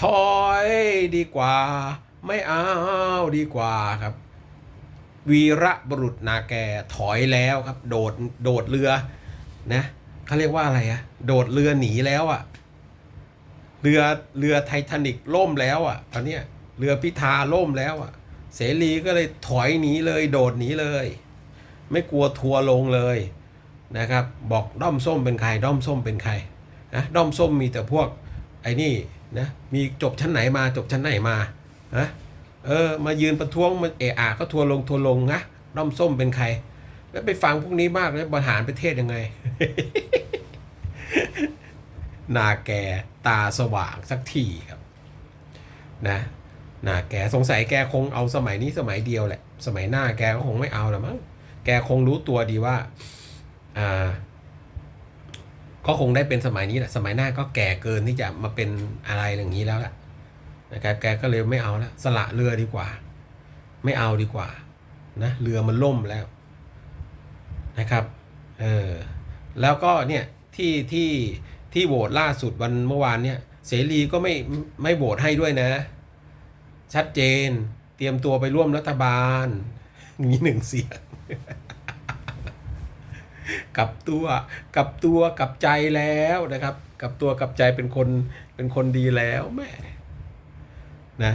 ถอยดีกว่า ไม่เอาดีกว่าครับ วีระบุรุษนาแกถอยแล้วครับ โดดโดดเรือนะเขาเรียกว่าอะไรอะโดดเรือหนีแล้วอะเรือเรือไททานิกล่มแล้วอะตอนนี้เรือพิธาล่มแล้วอะเสรีก็เลยถอยหนีเลย โดดหนีเลย ไม่กลัวทัวร์ลงเลยนะครับ บอกด้อมส้มเป็นใครด้อมส้มเป็นใครนะด้อมส้มมีแต่พวกไอ้นี่ นะมีจบชั้นไหนมาจบชั้นไหนมานะเออมายืนประท้วงมันเอะอะก็ทัวร์ลงทัวร์ลงนะด้อมส้มเป็นใคร แล้วไปฟังพวกนี้มากเลยบริหารประเทศยังไง นาแกตาสว่างสักทีครับนะนาแกสงสัยแกคงเอาสมัยนี้สมัยเดียวแหละ สมัยหน้าแกก็คงไม่เอาละมั้งแกคงรู้ตัวดีว่าอ่า ก็คงได้เป็นสมัยนี้แหละสมัยหน้าก็แก่เกินที่จะมาเป็นอะไรอย่างนี้แล้วแหละนะครับแกก็เลยไม่เอาแล้วสละเรือดีกว่า ไม่เอาดีกว่านะเรือมันล่มแล้วนะครับเออแล้วก็เนี่ยที่ที่ที่โหวตล่าสุดวันเมื่อวานเนี่ยเสรีก็ไม่ไม่โหวตให้ด้วยนะ ชัดเจนเตรียมตัวไปร่วมรัฐบาลมีหนึ่งเสียง กับตัวกับตัวกับใจแล้วนะครับ กับตัวกับใจเป็นคนเป็นคนดีแล้วแม่นะ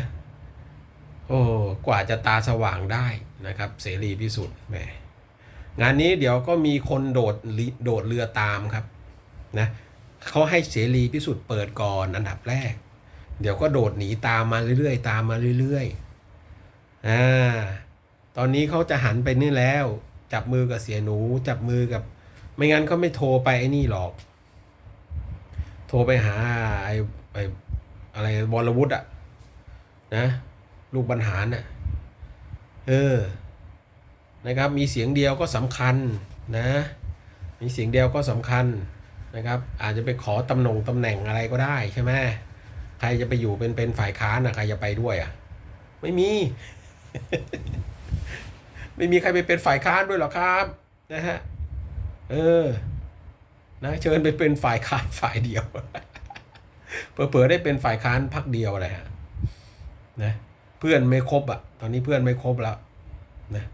โอ้กว่าจะตาสว่างได้นะครับ เสรีพิสุทธิ์แหมงานนี้เดี๋ยวก็มีคนโดดลิโดดเรือตามครับนะเขาให้เสรีพิสุทธิ์เปิดก่อนอันดับแรก เดี๋ยวก็โดดหนีตามมาเรื่อยๆ ตามมาเรื่อยๆอ่าตอนนี้เขาจะหันไปนี่แล้ว จับมือกับเสียหนู จับมือกับ ไม่งั้นเขาไม่โทรไปไอ้นี่หรอก โทรไปหาไอ้ไอ้อะไรวรวุฒิอะนะ ลูกบรรหารน่ะ เออ นะครับ มีเสียงเดียวก็สำคัญนะ มีเสียงเดียวก็สำคัญนะครับ อาจจะไปขอตำแหน่งตำแหน่งอะไรก็ได้ใช่ไหมใครจะไปอยู่เป็นเป็นฝ่ายค้านอะใครจะไปด้วยอะ ไม่มี ไม่มีใครไปเป็นฝ่ายค้านด้วยหรอครับนะฮะเออนะเชิญไปเป็นฝ่ายค้านฝ่ายเดียวเผลอๆได้เป็นฝ่ายค้านพักเดียวอะไรฮะนะเพื่อนไม่ครบอะ ตอนนี้เพื่อนไม่ครบแล้วนะ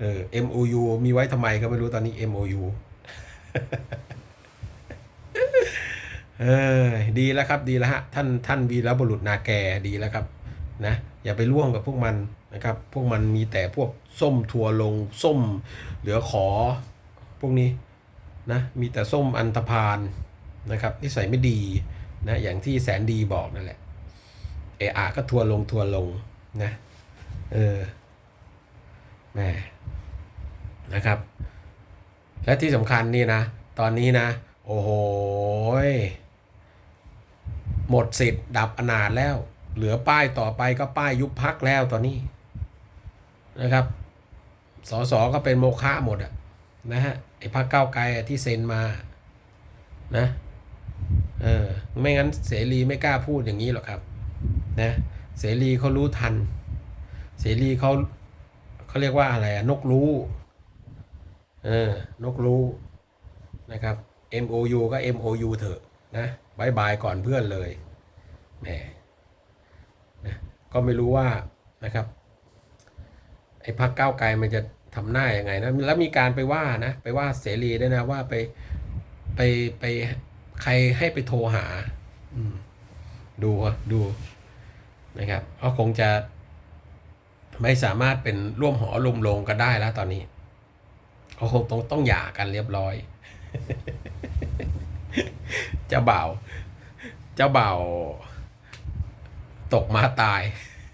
เออ MOU มีไว้ทำไมก็ไม่รู้ตอนนี้ MOU เออดีแล้วครับดีแล้วฮะ ท่านท่านวีรบุรุษนาแกดีแล้วครับ นะอย่าไปร่วมกับพวกมันนะครับพวกมันมีแต่พวกส้มทัวลงส้มเหลือขอพวกนี้นะมีแต่ส้มอันธพาลนะครับนิสัยไม่ดีนะอย่างที่แสนดีบอกนั่นแหละเออะก็ทัวลงทัวลงนะเออแหม่นะครับ และที่สำคัญนี่นะ ตอนนี้นะ โอ้โหหมดสิทธิ์ดับอนาถแล้ว เหลือป้ายต่อไปก็ป้ายยุบพักแล้วตอนนี้นะครับ สสก็เป็นโมฆะหมดอะนะฮะไอ้พักเก้าไกลที่เซ็นมานะเออไม่งั้นเสรีไม่กล้าพูดอย่างนี้หรอกครับนะเสรีเขารู้ทัน เสรีเขาเขาเรียกว่าอะไรอะนกรู้เออนกรู้นะครับ MOU ก็ MOU เถอะนะบายบายก่อนเพื่อนเลยแหม ก็ไม่รู้ว่านะครับไอ้พักก้าไกลมันจะทำหน้ายังไงนะแล้วมีการไปว่านะไปว่าเสรีด้วยนะว่าไปไปไปใครให้ไปโทรหาอืดูดูนะครับก็คงจะไม่สามารถเป็นร่วมหอรวมโรงกันได้แล้วตอนนี้เขาคงต้องต้องหย่ากันเรียบร้อย เจ้าบ่าว เจ้าบ่าว ตกมาตาย